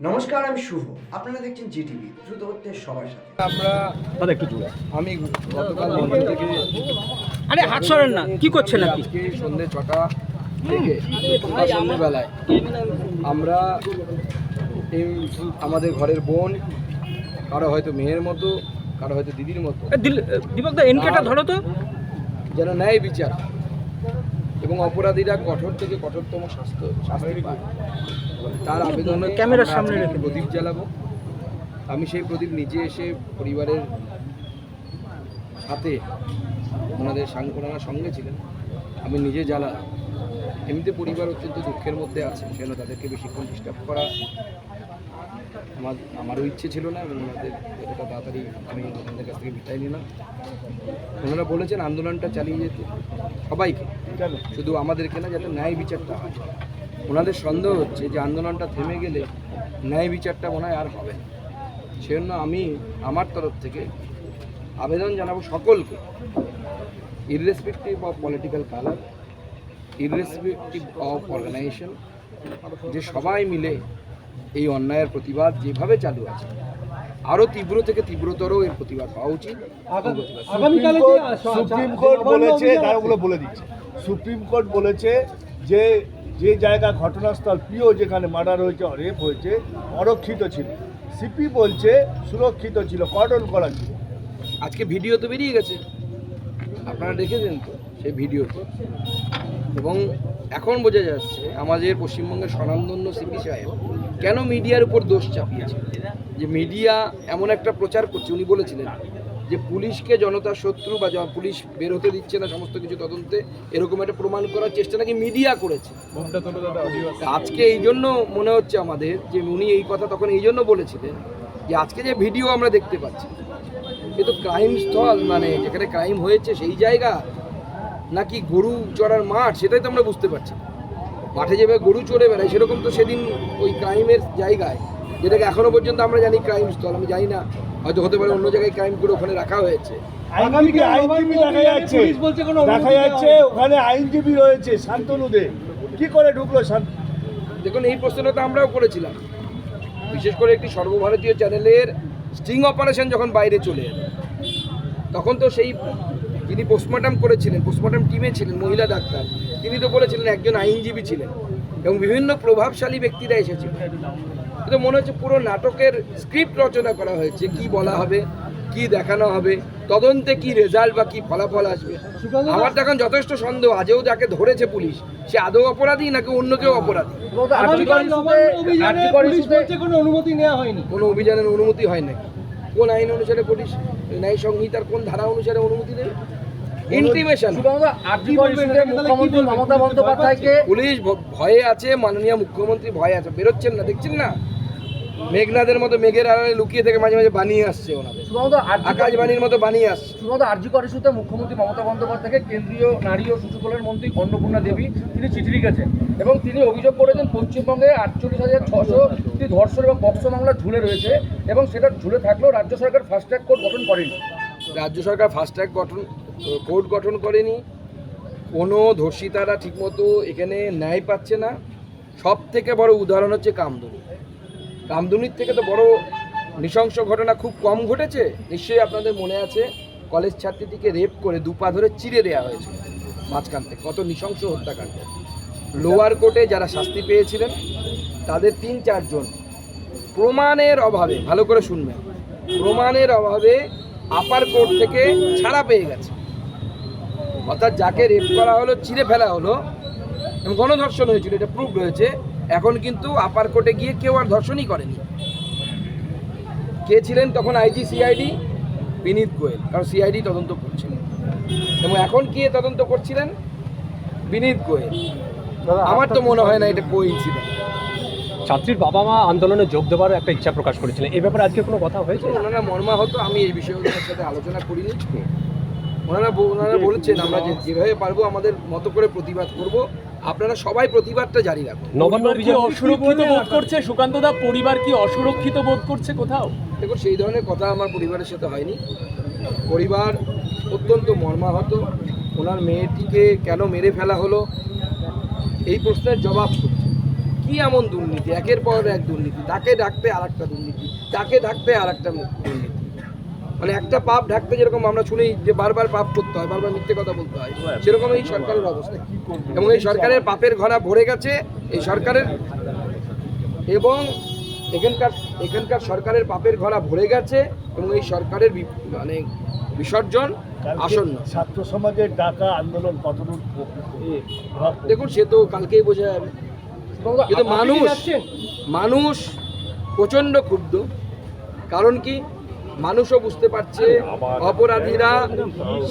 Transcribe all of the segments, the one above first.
নমস্কার আমি শুভ। আপনারা দেখছেন জিটিভি দ্রুত হচ্ছে সবার সাথে। আমরা দাদা একটু জোরে। আমি গতকাল মন্দির থেকে আরে হাত সরেন না। কি করছেন আপনি? আজকে সন্ধ্যে ছটা থেকে বা সন্ধ্যেবেলায় আমরা এই আমাদের ঘরের বোন কারও হয়তো মেয়ের মতো কারও হয়তো দিদির মতো। দীপক দা এনকেটা ধরো তো। যেন ন্যায় বিচার। এবং অপরাধীরা কঠোর থেকে কঠোরতম শাস্তি শাস্তি পায়। তার আবেদনে ক্যামেরার সামনে রেখে প্রদীপ জ্বালাবো। আমি সেই প্রদীপ নিজে এসে পরিবারের সাথে ওনাদের সাং- ওনারা সঙ্গে ছিলেন। আমি নিজে জ্বালা এমনিতে পরিবার অত্যন্ত দুঃখের মধ্যে আছে সেজন্য তাদেরকে বেশিক্ষণ ডিস্টার্ব করা আমার আমারও ইচ্ছে ছিল না এবং ওনাদের এতটা তাড়াতাড়ি আমি ওনাদের কাছ থেকে বিদায় নিলাম। ওনারা বলেছেন আন্দোলনটা চালিয়ে যেতে। সবাইকে। শুধু আমাদেরকে না যাতে ন্যায় বিচারটা হয়। ওনাদের সন্দেহ হচ্ছে যে আন্দোলনটা থেমে গেলে ন্যায় বিচারটা মনে হয় আর হবে না। সেজন্য আমি আমার তরফ থেকে আবেদন জানাব সকলকে irrespective of political colour irrespective of organisation যে সবাই মিলে এই অন্যায়ের প্রতিবাদ যেভাবে চালু আছে আরও তীব্র থেকে তীব্রতর এর প্রতিবাদ হওয়া উচিত সুপ্রিম কোর্ট বলেছে তারগুলো বলে দিচ্ছে। সুপ্রিম কোর্ট বলেছে যে যে জায়গা ঘটনাস্থল প্রিয় যেখানে মার্ডার হয়েছে রেপ হয়েছে, অরক্ষিত ছিল। সিপি বলছে সুরক্ষিত ছিল কর্ডন করা ছিল। আজকে ভিডিও তো বেরিয়ে গেছে। আপনারা দেখেছেন তো সেই ভিডিওতে এবং এখন বোঝা যাচ্ছে আমাদের পশ্চিমবঙ্গের স্বনামধন্য সিপি সাহেব কেন মিডিয়ার উপর দোষ চাপিয়েছে? যে মিডিয়া এমন একটা প্রচার করছে, উনি বলেছিলেন যে পুলিশকে জনতার শত্রু বা পুলিশ বের হতে দিচ্ছে না সমস্ত কিছু তদন্তে এরকম একটা প্রমাণ করার চেষ্টা নাকি মিডিয়া করেছে। আজকে এই জন্য মনে হচ্ছে আমাদের যে উনি এই কথা তখন এই জন্য বলেছিলেন যে আজকে যে ভিডিও আমরা দেখতে পাচ্ছি এ তো ক্রাইম স্থল মানে যেখানে ক্রাইম হয়েছে সেই জায়গা নাকি গরু চড়ার মাঠ সেটাই তো আমরা বুঝতে পারছি মাঠে যেভাবে গরু চড়ে বেড়ায় সেরকম তো সেদিন ওই ক্রাইমের জায়গায় যেটাকে এখনও পর্যন্ত আমরা জানি ক্রাইম স্থল আমি জানি না হয়তো হতে পারে অন্য জায়গায় ক্রাইম করে ওখানে রাখা হয়েছে। আইনজীবী আইনজীবী দেখা যাচ্ছে। দেখা যাচ্ছে ওখানে আইনজীবী রয়েছে শান্তনুদে। কি করে ঢুকলো শান্ত দেখুন এই প্রশ্নটা তো আমরাও করেছিলাম। বিশেষ করে একটি সর্বভারতীয় চ্যানেলের স্টিং অপারেশন যখন বাইরে চলে এলো তখন তো সেই যিনি পোস্টমর্টম করেছিলেন পোস্টমর্টম টিমে ছিলেন মহিলা ডাক্তার তিনি তো বলেছিলেন একজন আইনজীবী ছিলেন এবং বিভিন্ন প্রভাবশালী ব্যক্তিরা এসেছিলেন। কিন্তু মনে হচ্ছে পুরো নাটকের স্ক্রিপ্ট রচনা করা হয়েছে। কি বলা হবে কি দেখানো হবে তদন্তে কি রেজাল্ট বা কি ফলাফল আসবে? আমার তো এখন যথেষ্ট সন্দেহ আজও যাকে ধরেছে পুলিশ সে আদৌ অপরাধী নাকি অন্য কেউ অপরাধী? কোনো অনুমতি নেওয়া হয়নি। কোনো অভিযানের অনুমতি হয় নাকি কোন আইন অনুসারে পুলিশ ন্যায় সংহিতার কোন ধারা অনুসারে অনুমতি দেবে ইন্টিমেশন। মুখ্যমন্ত্রী মমতা বন্দ্যোপাধ্যায়কে পুলিশ ভয়ে আছে মাননীয় মুখ্যমন্ত্রী ভয়ে আছে। বেরোচ্ছেন না দেখছেন না? মেঘনাদের মতো মেঘের আড়ালে লুকিয়ে থেকে মাঝে মাঝে বানিয়ে আসছে ওনাদের। আকাশবাণীর মতো বানিয়ে আসছে। শুধুমাত্র আর্যকর ইস্যুতে মুখ্যমন্ত্রী মমতা বন্দ্যোপাধ্যায়কে কেন্দ্রীয় নারী ও শিশু কল্যাণ মন্ত্রী অন্নপূর্ণা দেবী তিনি চিঠি লিখেছেন এবং তিনি অভিযোগ করেছেন পশ্চিমবঙ্গে আটচল্লিশ হাজার ছশো ধর্ষণ এবং বক্স মামলা ঝুলে রয়েছে এবং সেটা ঝুলে থাকলেও রাজ্য সরকার ফাস্ট ট্র্যাক কোর্ট গঠন করেনি। রাজ্য সরকার ফাস্ট ট্র্যাক গঠন কোর্ট গঠন করেনি। কোনো ধর্ষিতারা ঠিকমতো এখানে ন্যায় পাচ্ছে না। সব থেকে বড় উদাহরণ হচ্ছে কামদুনি। কামদুনির থেকে তো বড় নৃশংস ঘটনা খুব কম ঘটেছে। নিশ্চয়ই আপনাদের মনে আছে, কলেজ ছাত্রীটিকে রেপ করে দুপা ধরে চিড়ে দেওয়া হয়েছিল মাঝখান থেকে। কত নৃশংস হত্যাকাণ্ড। লোয়ার কোর্টে যারা শাস্তি পেয়েছিলেন, তাদের তিন চারজন। প্রমাণের অভাবে, ভালো করে শুনবেন, প্রমাণের অভাবে আপার কোর্ট থেকে ছাড়া পেয়ে গেছে। অর্থাৎ যাকে রেপ করা হলো চিড়ে ফেলা হলো এবং গণধর্ষণ হয়েছিল এটা প্রুভ রয়েছে। এখন কিন্তু আপার কোর্টে গিয়ে কেউ আর ধর্ষণই করেনি। কে ছিলেন? তখন আইজি সিআইডি বিনীত গোয়েল। কারণ সিআইডি তদন্ত করছিলেন এবং এখন কে তদন্ত করছিলেন? বিনীত গোয়েল। আমার তো মনে হয় না এটা কো ইনসিডেন্ট ছাত্রীর বাবা মা আন্দোলনে যোগ দেওয়ার একটা ইচ্ছা প্রকাশ করেছিলেন। এই ব্যাপারে আজকে কোনো কথা হয়েছে? ওনারা মর্মাহত আমি এই বিষয়ে সাথে আলোচনা করিনি। ওনারা ওনারা বলেছেন আমরা যে যেভাবে পারব আমাদের মতো করে প্রতিবাদ করব। আপনারা সবাই প্রতিবাদটা জারি রাখুন। নবান্ন কি অসুরক্ষিত বোধ করছে? সুকান্ত দা পরিবার কি অসুরক্ষিত বোধ করছে কোথাও? দেখুন সেই ধরনের কথা আমার পরিবারের সাথে হয়নি। পরিবার অত্যন্ত মর্মাহত। ওনার মেয়েটিকে কেন মেরে ফেলা হলো? এই প্রশ্নের জবাব কি এমন দুর্নীতি? একের পর এক দুর্নীতি। তাকে ডাকতে আর একটা দুর্নীতি। তাকে ডাকতে আর একটা দুর্নীতি। মানে একটা পাপ ঢাকতে যেরকম আমরা শুনি যে বারবার পাপ করতে হয় বারবার মিথ্যে কথা বলতে হয় সেরকম এই সরকারের অবস্থা। এবং এই সরকারের পাপের ঘরা ভরে গেছে এই সরকারের এবং এখানকার এখানকার সরকারের পাপের ঘরা ভরে গেছে এবং এই সরকারের মানে বিসর্জন আসন্ন। ছাত্র সমাজের ডাকা আন্দোলন কতদূর? দেখুন সে তো কালকেই বোঝা যাবে। কিন্তু মানুষ মানুষ প্রচণ্ড ক্ষুব্ধ। কারণ কি? মানুষও বুঝতে পারছে অপরাধীরা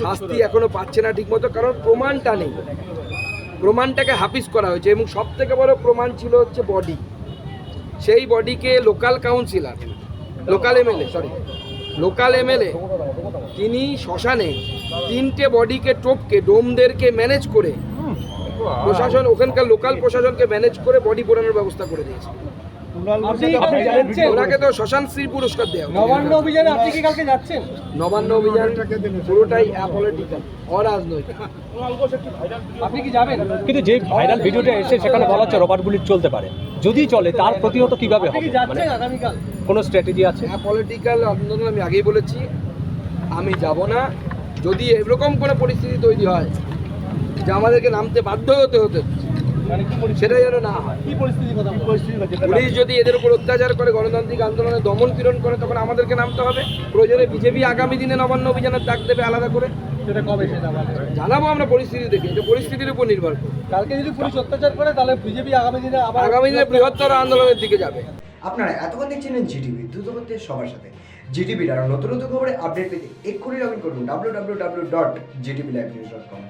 শাস্তি এখনও পাচ্ছে না ঠিকমতো কারণ প্রমাণটা নেই। প্রমাণটাকে হাফিজ করা হয়েছে এবং সব থেকে বড় প্রমাণ ছিল হচ্ছে বডি সেই বডিকে local councillor local MLA sorry local MLA তিনি শ্মশানে তিনটে বডিকে টপকে ডোমদেরকে ম্যানেজ করে প্রশাসন ওখানকার লোকাল প্রশাসনকে ম্যানেজ করে বডি পোড়ানোর ব্যবস্থা করে দিয়েছে। কুণাল আপনি ঘোষের আপনি কথা- জানেন ওনাকে তো শ্মশান শ্রী পুরস্কার দেওয়া। নবান্ন অভিযানে আপনি কি কালকে যাচ্ছেন? নবান্ন অভিযান পুরোটাই অ্যাপলিটিক্যাল অরাজনৈতিক। আপনি কি যাবেন? কিন্তু যে ভাইরাল ভিডিওটা এসে সেখানে বলা হচ্ছে রবার্ট বুলেট চলতে পারে। যদি চলে তার প্রতিহত কীভাবে হবে? মানে কোনো স্ট্র্যাটেজি আছে? পলিটিক্যাল আন্দোলন আমি আগেই বলেছি আমি যাব না। যদি এরকম কোনো পরিস্থিতি তৈরি হয় যে আমাদেরকে নামতে বাধ্য হতে হতে সেটা যেন না হয়। কি পরিস্থিতির পরিস্থিতি পুলিশ যদি এদের উপর অত্যাচার করে গণতান্ত্রিক আন্দোলনে দমন পীড়ন করে তখন আমাদেরকে নামতে হবে। প্রয়োজনে বিজেপি আগামী দিনে নবান্ন অভিযানের ডাক দেবে আলাদা করে। সেটা কবে সেটা জানাব আমরা পরিস্থিতি দেখে এটা পরিস্থিতির উপর নির্ভর করে। কালকে যদি পুলিশ অত্যাচার করে তাহলে বিজেপি আগামী দিনে আবার আগামী দিনে বৃহত্তর আন্দোলনের দিকে যাবে। আপনারা এতক্ষণ দেখছিলেন জিটিভি দ্রুত সবার সাথে। জিটিভির আরও নতুন নতুন খবরে আপডেট পেতে এক্ষুনি লগ ইন করুন W W W dot GTV live news dot com